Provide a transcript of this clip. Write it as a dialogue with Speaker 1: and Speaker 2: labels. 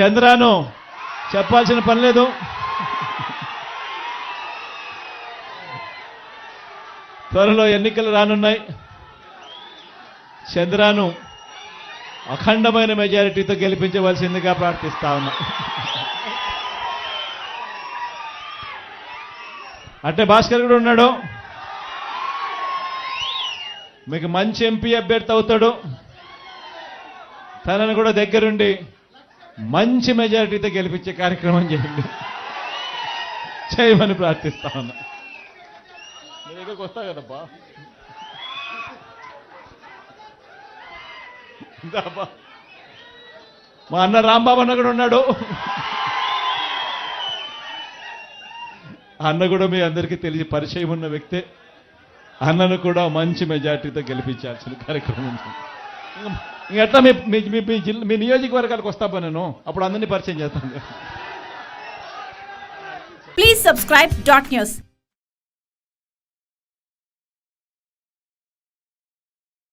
Speaker 1: చంద్రాను చెప్పాల్సిన పని లేదు. త్వరలో ఎన్నికలు రానున్నాయి. చంద్రాను అఖండమైన మెజారిటీతో గెలిపించవలసిందిగా ప్రార్థిస్తా ఉన్నా. అంటే భాస్కర్ కూడా ఉన్నాడు. మీకు మంచి ఎంపీ అభ్యర్థి అవుతాడు. తనను కూడా దగ్గరుండి మంచి మెజారిటీతో గెలిపించే కార్యక్రమం చేయండి. చేయమని ప్రార్థిస్తా ఉన్నా. మీ దగ్గరకు వస్తా కదబ్బా. మా అన్న రాంబాబు అన్న కూడా ఉన్నాడు. అన్న కూడా మీ అందరికీ తెలిసి పరిచయం ఉన్న వ్యక్తే. అన్నను కూడా మంచి మెజార్టీతో గెలిపించాల్సిన కార్యక్రమం. ఎట్లా మీ మీ- మీ జిల్లా మీ నియోజకవర్గాలకు వస్తా నేను. అప్పుడు అందరినీ పరిచయం చేస్తాను.
Speaker 2: Please subscribe dot news